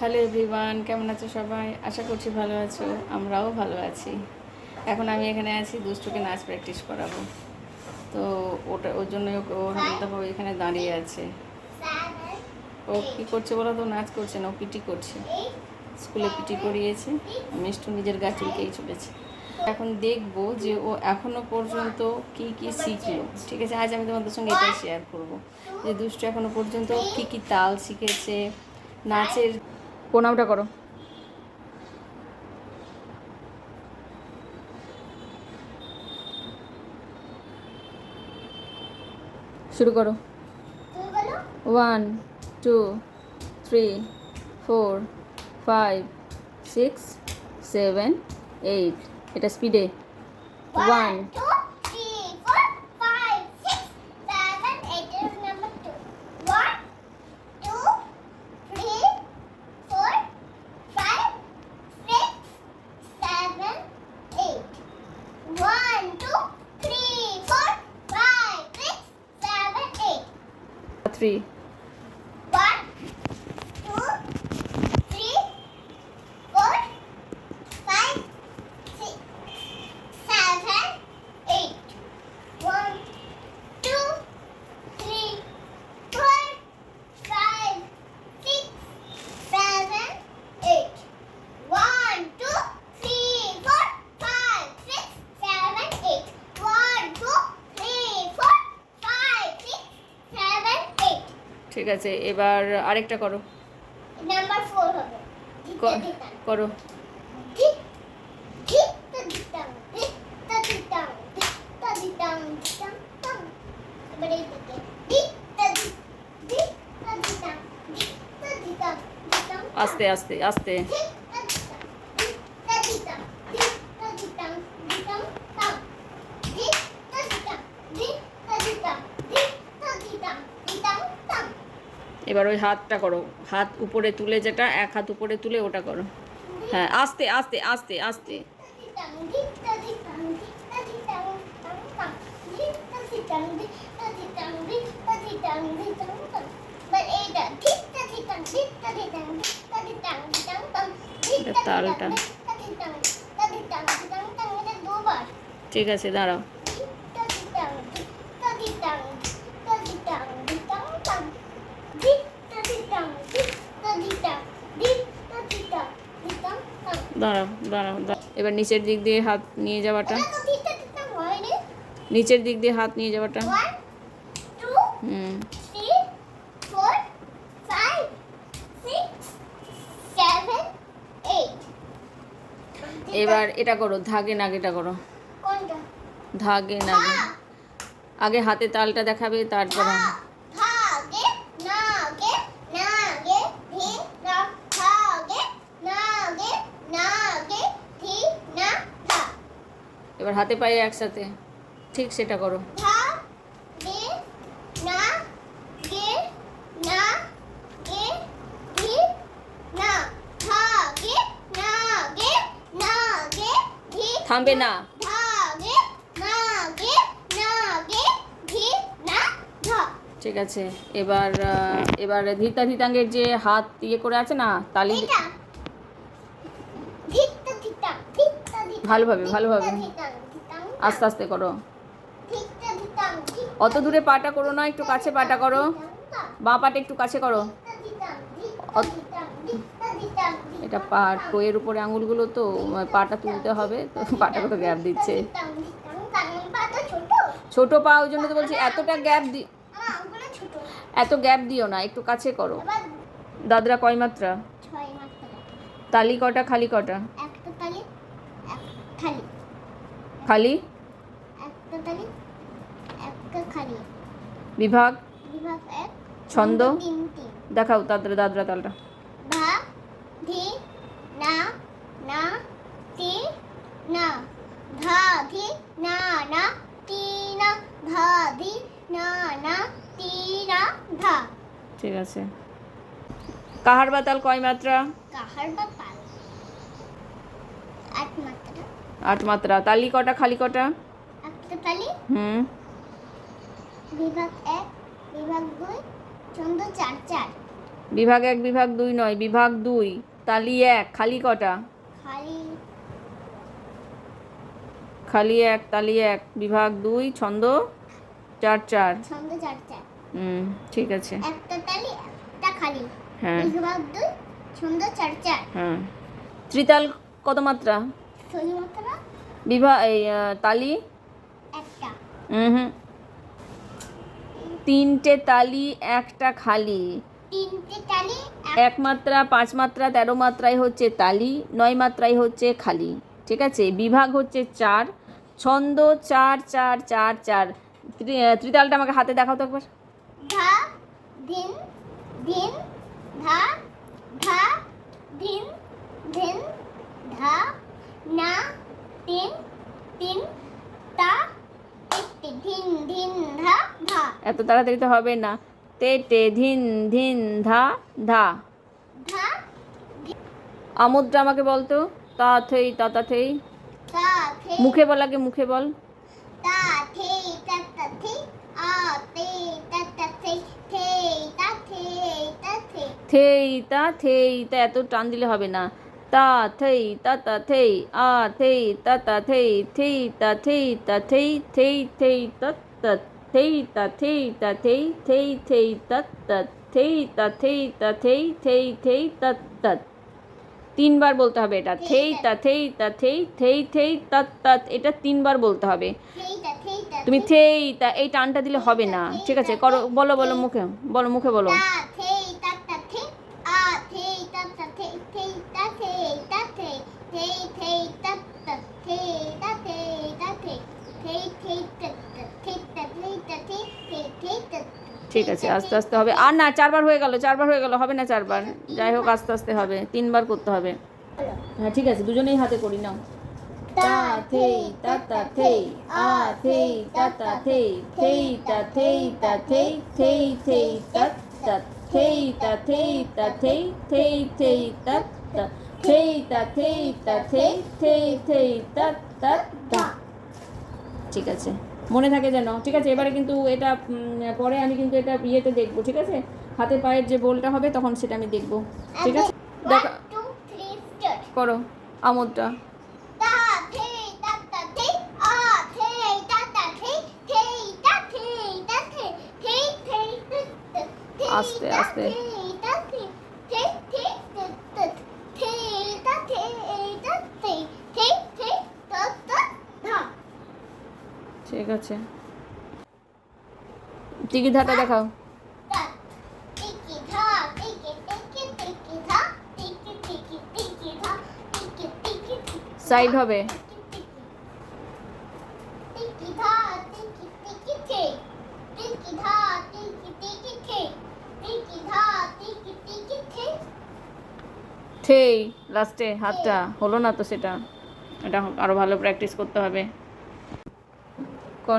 Hello everyone কেমন আছো সবাই? আশা করছি ভালো আছো, আমরাও ভালো আছি। এখন আমি এখানে আছি, দুষ্টুকে নাচ প্র্যাকটিস করাবো। তো ওটা, ওর জন্য ওর এখানে দাঁড়িয়ে আছে। ও কী করছে বলো তো? নাচ করছে না, ও পিটি করছে। স্কুলে পিটি করিয়েছে মিষ্টু নিজের গা চুলকেই চলেছে। এখন দেখব যে ও এখনও পর্যন্ত কি কি শিখলো। ঠিক আছে, আজ আমি তোমাদের সঙ্গে এটাই শেয়ার করব। যে দুষ্টু এখনও পর্যন্ত কি কি তাল শিখেছে, নাচের প্রণামটা করো। শুরু করো। One two three four five six seven eight এটা স্পিডে ওয়ান ঠিক আছে এবার আরেকটা করো। নাম্বার 4 হবে। করো। আস্তে আস্তে তো দিতাম ঠিক তো দিতাম ঠিক তো দিতাম দিতাম তাম এবার এই দিকে ঠিক তো দি ঠিক তো দিতাম ঠিক তো দিতাম দিতাম আস্তে আস্তে আস্তে ঠিক তো দিতাম ঠিক তো দিতাম ঠিক তো দিতাম দিতাম তাম ঠিক তো দিতাম ঠিক তো দিতাম ঠিক তো দিতাম দিতাম তাম এবার ওই হাতটা করো। হাত উপরে তুলে যেটা, এক হাত উপরে তুলে ওটা করো। হ্যাঁ আস্তে আস্তে আস্তে আস্তে। তালটা। ঠিক আছে, দাঁড়াও। দাঁড়াও দাঁড়াও। এবার নিচের দিক দিয়ে হাত নিয়ে যাওয়াটা। নিচের দিক দিয়ে হাত নিয়ে যাওয়াটা। হুম. এবার এটা করো ধাগে নাগেটা করো। ধাগে নাগে। আগে হাতে তালটা দেখাবে তারপরে ধা, ধাগে, নাগে, নাগে, ধি, না, ধাগে, নাগে, নাগে, ধি, না, ধা। এবার হাতে পায়ে একসাথে। ঠিক সেটা করো। থামবে না। ঠিক আছে এবার এবার ধীতা ধীতাঙ্গের যে হাত ইয়ে করে আছে না তালি ভালোভাবে, ভালোভাবে। আস্তে আস্তে করো। অত দূরে পাটা করো না একটু কাছে পাটা করো। বাঁ পাটা একটু কাছে করো। এটা পা টোয়ের উপরে আঙুলগুলো তো পাটা তুলতে হবে। তো পাটা কত গ্যাপ দিচ্ছে। ছোট। পা ওই জন্য তো বলছি এতটা গ্যাপ দি এত গ্যাপ দিও না একটু কাছে করো। দাদরা কয় মাত্রা? তালি কটা খালি কটা? খালি। খালি? একটা একটা খালি। বিভাগ? বিভাগ এক। ছন্দ? তিন তিন দেখাও দাদরা দাদরা তালটা। ধি না না তি না। ধি না না তি না। ধা ধি না না তি না ধা। ঠিক আছে। কাহার বাতাল কয় মাত্রা? কাহার বা পাল আট মাত্রা। আট মাত্রা। তালি কটা খালি কটা? হুম। বিভাগ এক বিভাগ দুই ছন্দ চার চার। বিভাগ এক বিভাগ দুই নয় বিভাগ দুই তালি এক খালি কটা? খালি। খালি এক তালি এক বিভাগ দুই ছন্দ চার চার। ছন্দ চার চার। হুম ঠিক আছে। একটা তালি একটা খালি। হ্যাঁ। বিভাগ দুই ছন্দ চার চার। হ্যাঁ। ত্রিতাল কত মাত্রা? মাত্রা? বিভাগ এই তালি হুম হুম। তিনটে তালি একটা খালি। এক মাত্রা পাঁচ মাত্রা তেরো মাত্রায় হচ্ছে তালি নয় মাত্রায় হচ্ছে খালি। ঠিক আছে? বিভাগ হচ্ছে চার। ছন্দ চার চার চার চার। ত্রি- ত্রিতালটা আমাকে হাতে দেখাও তো একবার। ধা ধিন ধিন ধা ধা ধিন ধিন ধা না তিন তিন এত তাড়াতাড়ি তো হবে না। তে টে ধিন ধিন ধা ধা। আমুদ্রা আমাকে বলতো তা। থেই তা তা থেই। মুখে বল আগে মুখে বল। থেই তা থেই। তা এত টান দিলে হবে না। তা থেই তা তা থেই আ থেই তা তা থেই থেই তা থেই তা থেই থেই থেই তৎ তৎ থেই তা থেই তা থেই থেই থেই তৎ তৎ থেই তা থেই তা থেই থেই থেই তৎ তৎ তিনবার বলতে হবে এটা থেই তা থেই তা থেই থেই থেই তৎ তৎ এটা তিনবার বলতে হবে থে থে তা তুমি থেই তা এই টানটা দিলে হবে না ঠিক আছে করো বলো বলো মুখে বলো মুখে বলো তা থে তা তা থে আ থে তা তা থে থে তা থে তা ঠিক আছে, আস্তে আস্তে হবে। আর না, চারবার হয়ে গেল, চারবার হয়ে গেল, হবে না চারবার? যাই হোক, আস্তে আস্তে হবে। তিনবার করতে হবে। হ্যাঁ ঠিক আছে, দুজনেই হাতে করি, নাও। থেই থেই থেই থেই থেই থেই থেই থেই থেই তা থেই থেই তৎ ঠিক আছে। মনে থাকে যেন। ঠিক আছে এবারে কিন্তু এটা পরে আমি কিন্তু এটা ইয়েতে দেখব ঠিক আছে? হাতে পায়ের যে বোলটা হবে তখন সেটা আমি দেখব। ঠিক আছে? দেখা থ্রি স্টার্ট করো আমোদটা। তা তা তা তা তা তা তা তা তা আস্তে, আস্তে। থে তা থে থে থে তা তা থে তা থে তা থে থে থে তা তা ধা ঠিক আছে টিকি ধাটা দেখাও তা টিকি ধা টিকি টিকি টিকি ধা টিকি টিকি টিকি ধা টিকি টিকি টিকি সাইড হবে টিকি ধা টিকি টিকি থে টিকি ধা টিকি টিকি আছে। টিকি ধা দেখাও। সাইড হবে। থেই লাস্টে হাতটা। হলো না তো সেটা। এটা আরও ভালো প্র্যাকটিস করতে হবে কর ধিত্তা ধিতাং ধিত্তা ধিতাং ধিত্তা ধিতাং ধিতাং তাং ধিত্তা ধিতাং ধিত্তা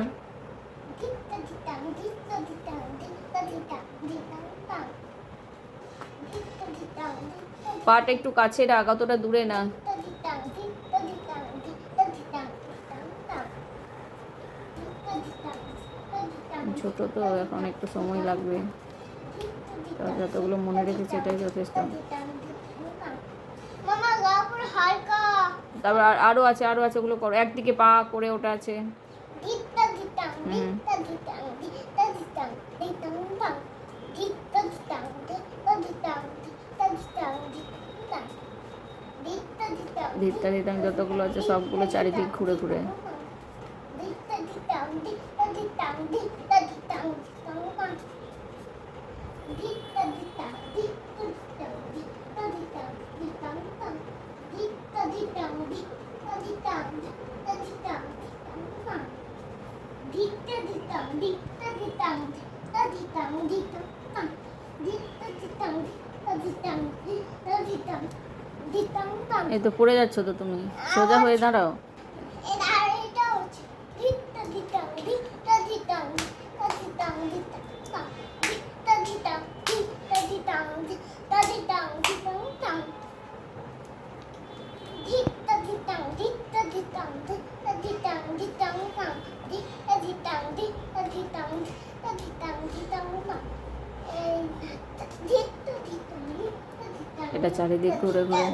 পাট একটু কাছে রাখ, অতটা দূরে না। ছোট তো, এখন একটু সময় লাগবে। যতগুলো মনে রেখেছে, এটাই যথেষ্ট। তারপর আর আছে আরও আছে, ওগুলো করো। একদিকে পা করে ওটা আছে। ধিত্তা যতগুলো আছে সবগুলো চারিদিক ঘুরে ঘুরে ধিত্তা ধিতাং এই তো পড়ে যাচ্ছ তো তুমি। সোজা হয়ে দাঁড়াও এটা এটা হচ্ছে ধিত্তা ধিতাং ধিত্তা ধিতাং ধিত্তা ধিতাং ধিত্তা তাং ধিত্তা ধিতাং ধিত্তা ধিতাং ধিত্তা ধিতাং ধিতাং তাং ধিত্তা ধিতাং ধিত্তা ধিতাং ধিত্তা ধিতাং ধিতাং তাং ধিত্তা ধিতাং ধিত্তা ধিতাং ধিত্তা ধিতাং ধিতাং তাং এই ধিত্তা ধিতাং এটা চারিদিক ঘুরে ঘুরে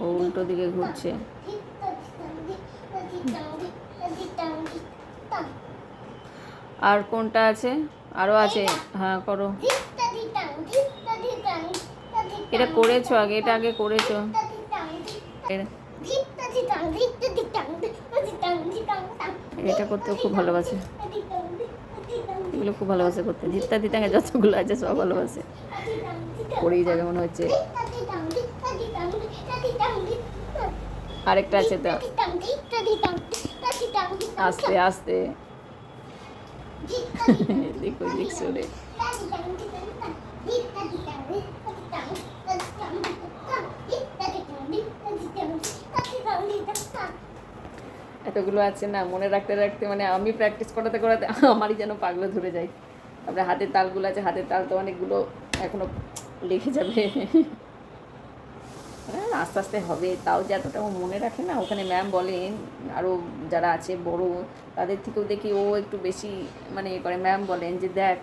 ও উল্টো দিকে ঘুরছে। আর কোনটা আছে? আরও আছে। হ্যাঁ করো। এটা করেছ আগে, এটা আগে করেছ। এটা করতেও খুব ভালোবাসে। এগুলো খুব ভালোবাসে করতে জিত্তা দিতাঙ্গে যতগুলো আছে সব ভালোবাসে। পড়েই যাবে মনে হচ্ছে। আরেকটা আছে তো আস্তে আস্তে। দেখো দিক সরে এতগুলো আছে না মনে রাখতে রাখতে মানে আমি প্র্যাকটিস করাতে করাতে আমারই যেন পাগলো ধরে যায়। তারপরে হাতের তালগুলো আছে হাতের তাল তো অনেকগুলো এখনও লেগে যাবে। হ্যাঁ, আস্তে আস্তে হবে তাও যে এতটা ও মনে রাখে না ওখানে ম্যাম বলেন আরও যারা আছে বড় তাদের থেকেও দেখি ও একটু বেশি মানে ইয়ে করে। ম্যাম বলেন যে দেখ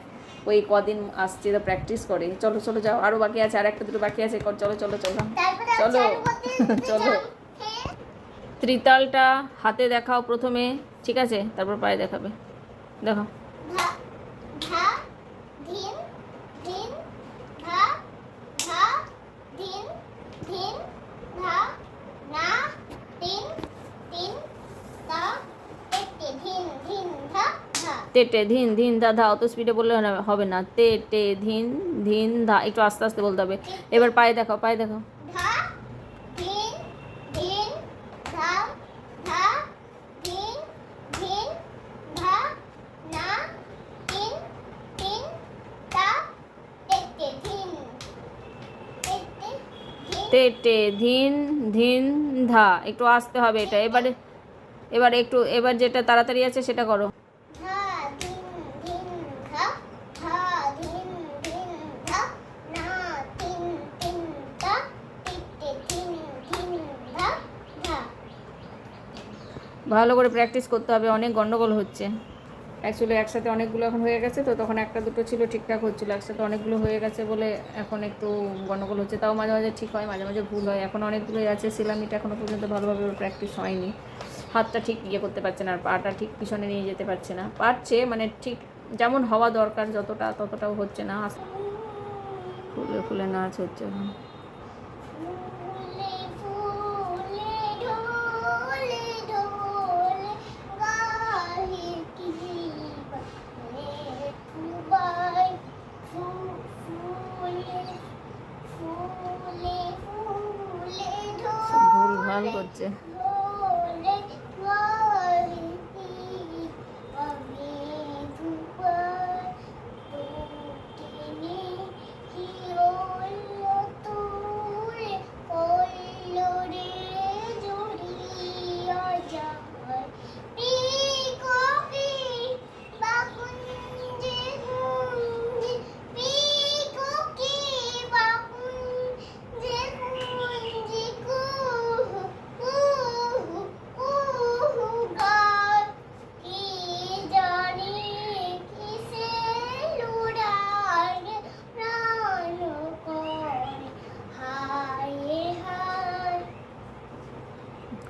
ওই কদিন আসছে তো প্র্যাকটিস করে। চলো চলো যাও আরও বাকি আছে আর একটা দুটো বাকি আছে কর, চলো চলো চলো চলো চলো। ত্রিতালটা হাতে দেখাও প্রথমে ঠিক আছে? তারপর পায়ে দেখাবে। দেখো। তেটে ধিন ধিন ধা ধা অত স্পিডে বললে হবে- হবে না। তেটে ধিন ধিন ধা একটু আস্তে আস্তে বলতে হবে। এবার পায়ে দেখাও পায়ে দেখাও। তে টে ধিন ধিন ধা একটু আসতে হবে এটা। এবারে এবার একটু এবার যেটা তাড়াতাড়ি আছে সেটা করো। ভালো করে প্র্যাকটিস করতে হবে অনেক গন্ডগোল হচ্ছে। অ্যাকচুয়ালি একসাথে অনেকগুলো এখন হয়ে গেছে, তো তখন একটা দুটো ছিল, ঠিকঠাক হচ্ছিল। একসাথে অনেকগুলো হয়ে গেছে বলে এখন একটু গন্ডগোল হচ্ছে। তাও মাঝে মাঝে ঠিক হয়, মাঝে মাঝে ভুল হয়। এখন অনেকগুলোই আছে সিলামিটা এখনও পর্যন্ত ভালোভাবে প্র্যাকটিস হয়নি। হাতটা ঠিক ইয়ে করতে পারছে না, আর পাটা ঠিক পিছনে নিয়ে যেতে পারছে না। পারছে মানে ঠিক যেমন হওয়া দরকার, যতটা, ততটাও হচ্ছে না। ফুলে ফুলে নাচ হচ্ছে। ভুল করছে।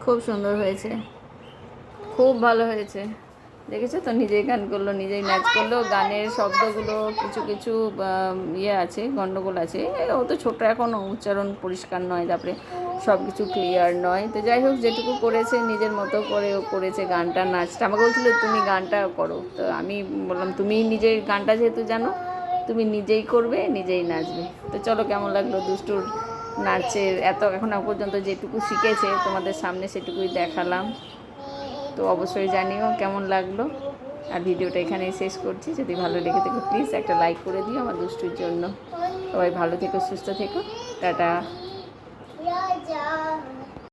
খুব সুন্দর হয়েছে। খুব ভালো হয়েছে। দেখেছ তো? নিজেই গান করল, নিজেই নাচ করল। গানের শব্দগুলো কিছু কিছু ইয়ে আছে, গন্ডগোল আছে। ও তো ছোটো এখনও উচ্চারণ পরিষ্কার নয়, তারপরে সব কিছু ক্লিয়ার নয়। তো যাই হোক, যেটুকু করেছে, নিজের মতো করে ও করেছে গানটা, নাচটা। আমাকে বলছিল, তুমি গানটা করো। তো আমি বললাম, তুমি নিজের গানটা যেহেতু জানো, তুমি নিজেই করবে, নিজেই নাচবে। তো চলো, কেমন লাগল দুষ্টুর নাচের এত এখন পর্যন্ত যেটুকু শিখেছে, তোমাদের সামনে সেটুকুই দেখালাম। তো অবশ্যই জানিও কেমন লাগল। আর ভিডিওটা এখানেই শেষ করছি। যদি ভালো লেগে থাকে প্লিজ একটা লাইক করে দিও আমার দুষ্টুর জন্য। সবাই ভালো থেকো, সুস্থ থেকো। টাটা।